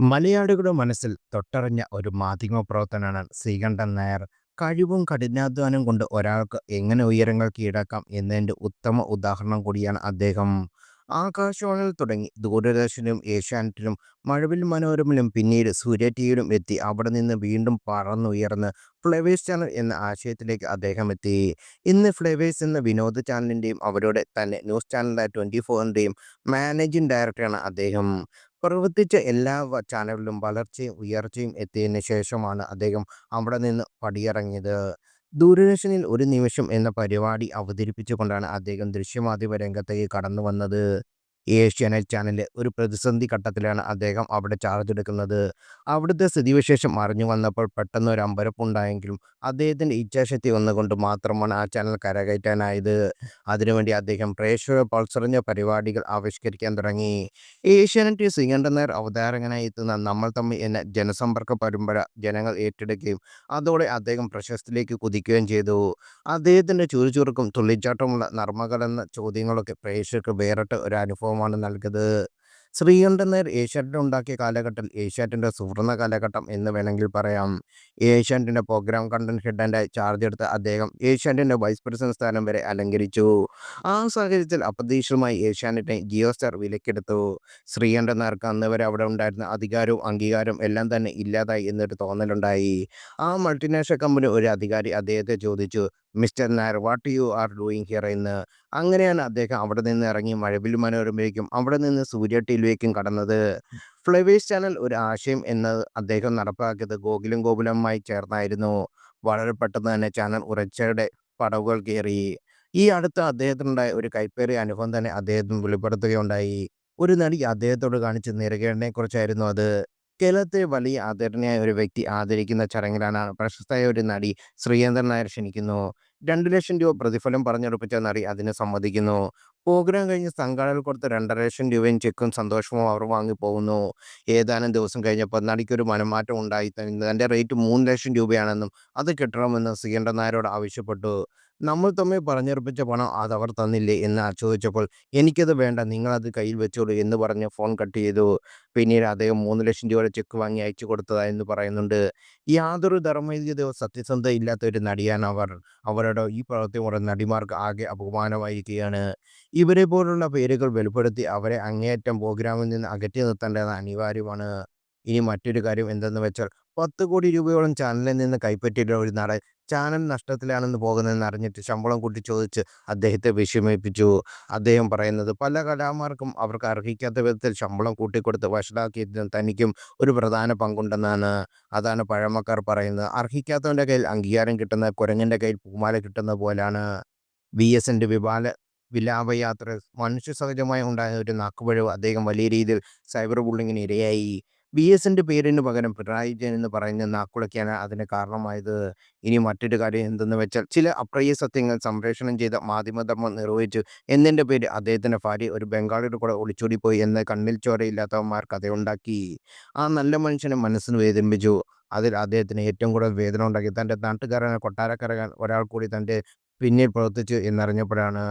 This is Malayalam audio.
മലയാളികളുടെ മനസ്സിൽ തൊട്ടറിഞ്ഞ ഒരു മാധ്യമ പ്രവർത്തനാണ് ശ്രീകണ്ഠൻ നായർ. കഴിവും കഠിനാധ്വാനം കൊണ്ട് ഒരാൾക്ക് എങ്ങനെ ഉയരങ്ങൾ കീഴടക്കാം എന്നതിന്റെ ഉത്തമ ഉദാഹരണം കൂടിയാണ് അദ്ദേഹം. ആകാശവാണിയിൽ തുടങ്ങി ദൂരദർശനും ഏഷ്യാനെറ്റിലും മഴവിൽ മനോരമയിലും പിന്നീട് സൂര്യ ടിയിലും എത്തി അവിടെ നിന്ന് വീണ്ടും പറന്നുയർന്ന് ഫ്ലേവേഴ്സ് ചാനൽ എന്ന ആശയത്തിലേക്ക് അദ്ദേഹം എത്തി. ഇന്ന് ഫ്ലേവേഴ്സ് എന്ന വിനോദ ചാനലിന്റെയും അവരുടെ തന്നെ ന്യൂസ് ചാനലായ ട്വന്റി ഫോറിന്റെയും മാനേജിംഗ് ഡയറക്ടറാണ് അദ്ദേഹം. പ്രവർത്തിച്ച എല്ലാ ചാനലിലും വളർച്ചയും ഉയർച്ചയും എത്തിയതിന് ശേഷമാണ് അദ്ദേഹം അവിടെ നിന്ന് പടിയിറങ്ങിയത്. ദൂരദർശനിൽ ഒരു നിമിഷം എന്ന പരിപാടി അവതരിപ്പിച്ചുകൊണ്ടാണ് അദ്ദേഹം ദൃശ്യമാധ്യമ രംഗത്തേക്ക് കടന്നുവന്നത്. ഏഷ്യാനെറ്റ് ചാനലിലെ ഒരു പ്രതിസന്ധി ഘട്ടത്തിലാണ് അദ്ദേഹം അവിടെ ചാർജ് എടുക്കുന്നത്. അവിടുത്തെ സ്ഥിതിവിശേഷം അറിഞ്ഞു വന്നപ്പോൾ പെട്ടെന്ന് ഒരു അമ്പരപ്പുണ്ടായെങ്കിലും അദ്ദേഹത്തിന്റെ ഇച്ഛാശക്തി വന്നുകൊണ്ട് മാത്രമാണ് ആ ചാനൽ കരകയറ്റാനായത്. അതിനുവേണ്ടി അദ്ദേഹം പ്രേക്ഷക പൾസറിഞ്ഞ പരിപാടികൾ ആവിഷ്കരിക്കാൻ തുടങ്ങി. ഏഷ്യാനെറ്റ് ശ്രീകണ്ഠൻ നായർ അവതാരകനായി എത്തുന്ന നമ്മൾ തമ്മിൽ എന്ന ജനസമ്പർക്ക പരമ്പര ജനങ്ങൾ ഏറ്റെടുക്കുകയും അതോടെ അദ്ദേഹം പ്രശസ്തിയിലേക്ക് കുതിക്കുകയും ചെയ്തു. അദ്ദേഹത്തിന്റെ ചുറുചുറുക്കും നർമ്മകൾ എന്ന ചോദ്യങ്ങളൊക്കെ പ്രേക്ഷകർക്ക് വേറിട്ട ഒരു അനുഭവമാണ് നൽകിയത്. ശ്രീകണ്ഠൻ നേർ ഏഷ്യാനെറ്റ് ഉണ്ടാക്കിയ കാലഘട്ടം ഏഷ്യാറ്റിന്റെ സുവർണ കാലഘട്ടം എന്ന് വേണമെങ്കിൽ പറയാം. ഏഷ്യാറ്റിന്റെ പ്രോഗ്രാം കണ്ടന്റ് ഹെഡായി ചാർജ് എടുത്ത് അദ്ദേഹം ഏഷ്യാറ്റിന്റെ വൈസ് പ്രസിഡന്റ് സ്ഥാനം വരെ അലങ്കരിച്ചു. ആ സാഹചര്യത്തിൽ അപ്രതീക്ഷിതമായി ഏഷ്യാനെറ്റിനെ ജിയോ സ്റ്റാർ വിലക്കെടുത്തു. ശ്രീകണ്ഠൻ നേർക്ക് അന്ന് വരെ അവിടെ ഉണ്ടായിരുന്ന അധികാരവും അംഗീകാരവും എല്ലാം തന്നെ ഇല്ലാതായി എന്നൊരു തോന്നലുണ്ടായി. ആ മൾട്ടിനാഷണൽ കമ്പനി ഒരു അധികാരി അദ്ദേഹത്തെ ചോദിച്ചു "mister Nair what you are doing here" എന്ന്. അങ്ങനെയാണ് അദ്ദേഹം അവിടെ നിന്ന് ഇറങ്ങി മഴവിൽ മനോരമയിലേക്കും അവിടെ നിന്ന് സൂര്യ ടിവിയിലേക്കും കടന്നത്. ഫ്ലവേഴ്സ് ചാനൽ ഒരു ആശയം എന്ന് അദ്ദേഹം നടപ്പാക്കിയത് ഗോകുലം ഗോകുലമായി ചേർന്നായിരുന്നു. വളരെ പെട്ടെന്ന് തന്നെ ചാനൽ ഉറച്ചയുടെ പടവുകൾ കയറി. ഈ അടുത്ത് അദ്ദേഹത്തിനുണ്ടായ ഒരു കൈപ്പേറിയ അനുഭവം തന്നെ അദ്ദേഹത്തിന് വെളിപ്പെടുത്തുകയുണ്ടായി. ഒരു നടി അദ്ദേഹത്തോട് കാണിച്ച നെറുകേടിനെക്കുറിച്ചായിരുന്നു അത്. കേരളത്തിലെ വലിയ ആദരണീയായ ഒരു വ്യക്തി ആദരിക്കുന്ന ചടങ്ങിലാണ് പ്രശസ്തയായ ഒരു നടി ശ്രീയേന്ദ്രൻ നായർ ക്ഷണിക്കുന്നു. രണ്ടു ലക്ഷം രൂപ പ്രതിഫലം പറഞ്ഞുറപ്പിച്ച നടി അതിന് സമ്മതിക്കുന്നു. പ്രോഗ്രാം കഴിഞ്ഞ് സംഘാടകർ കൊടുത്ത രണ്ടര ലക്ഷം രൂപയും ചെക്കും സന്തോഷവും അവർ വാങ്ങിപ്പോകുന്നു. ഏതാനും ദിവസം കഴിഞ്ഞപ്പോൾ നടിക്കൊരു മനമാറ്റം ഉണ്ടായി തന്റെ റേറ്റ് മൂന്ന് ലക്ഷം രൂപയാണെന്നും അത് കിട്ടണമെന്നും ശ്രീകണ്ഠൻ നായരോട് ആവശ്യപ്പെട്ടു. നമ്മൾ തമ്മിൽ പറഞ്ഞേർപ്പിച്ച പണം അതവർ തന്നില്ലേ എന്ന് ചോദിച്ചപ്പോൾ "എനിക്കത് വേണ്ട നിങ്ങളത് കയ്യിൽ വെച്ചോളൂ" എന്ന് പറഞ്ഞ് ഫോൺ കട്ട് ചെയ്തു. പിന്നീട് അദ്ദേഹം മൂന്ന് ലക്ഷം രൂപയുടെ ചെക്ക് വാങ്ങി അയച്ചു കൊടുത്തതായെന്ന് പറയുന്നുണ്ട്. യാതൊരു ധാർമ്മികതയോ സത്യസന്ധത ഇല്ലാത്ത ഒരു നടിയാണ് അവർ. അവരുടെ ഈ പ്രവൃത്തി മൂലം നടിമാർക്ക് ആകെ അപമാനമായിരിക്കുകയാണ്. ഇവരെ പോലുള്ള പേരുകൾ വെളിപ്പെടുത്തി അവരെ അങ്ങേയറ്റം പ്രോഗ്രാമിൽ നിന്ന് അകറ്റി നിർത്തേണ്ടത് അനിവാര്യമാണ്. ഇനി മറ്റൊരു കാര്യം എന്തെന്ന് വെച്ചാൽ പത്ത് കോടി രൂപയോളം ചാനലിൽ നിന്ന് കൈപ്പറ്റിയിട്ടുള്ള ഒരു നടൻ ചാനൽ നഷ്ടത്തിലാണെന്ന് പോകുന്നതെന്ന് അറിഞ്ഞിട്ട് ശമ്പളം കൂട്ടി ചോദിച്ച് അദ്ദേഹത്തെ വിഷമിപ്പിച്ചു. അദ്ദേഹം പറയുന്നത് "പല കലാമാർക്കും അവർക്ക് അർഹിക്കാത്ത വിധത്തിൽ ശമ്പളം കൂട്ടിക്കൊടുത്ത് വഷളാക്കിയതിന് തനിക്കും ഒരു പ്രധാന പങ്കുണ്ടെന്നാണ്. അതാണ് പഴമക്കാർ പറയുന്നത് അർഹിക്കാത്തവന്റെ കയ്യിൽ അംഗീകാരം കിട്ടുന്ന കുരങ്ങന്റെ കയ്യിൽ പൂമാല കിട്ടുന്ന പോലാണ്. വി എസിന്റെ വിപാല വിലാപയാത്ര മനുഷ്യ സഹജമായി ഉണ്ടായ ഒരു നാക്കുപഴവ് അദ്ദേഹം വലിയ രീതിയിൽ സൈബർ ബുള്ളിങ്ങിന് ഇരയായി. വി.എസിന്റെ പേരിന് പകരം പിണറായി വിജയൻ എന്ന് പറയുന്ന നാക്കുളയ്ക്കാണ് അതിന് കാരണമായത്. ഇനി മറ്റൊരു കാര്യം എന്തെന്ന് വെച്ചാൽ ചില അപ്രിയ സത്യങ്ങൾ സംപ്രേഷണം ചെയ്ത മാധ്യമധർമ്മം നിർവഹിച്ചു എന്നതിന്റെ പേര് അദ്ദേഹത്തിന്റെ ഭാര്യ ഒരു ബംഗാളിയുടെ കൂടെ ഒളിച്ചോടിപ്പോയി എന്ന് കണ്ണിൽ ചോരയില്ലാത്തവന്മാർ കഥയുണ്ടാക്കി. ആ നല്ല മനുഷ്യനെ മനസ്സിന് വേദനിപ്പിച്ചു. അതിൽ അദ്ദേഹത്തിന് ഏറ്റവും കൂടുതൽ വേദന ഉണ്ടാക്കി തന്റെ നാട്ടുകാരൻ കൊട്ടാരക്കാരൻ ഒരാൾ കൂടി തന്റെ പിന്നിൽ പ്രവർത്തിച്ചു എന്നറിഞ്ഞപ്പോഴാണ്.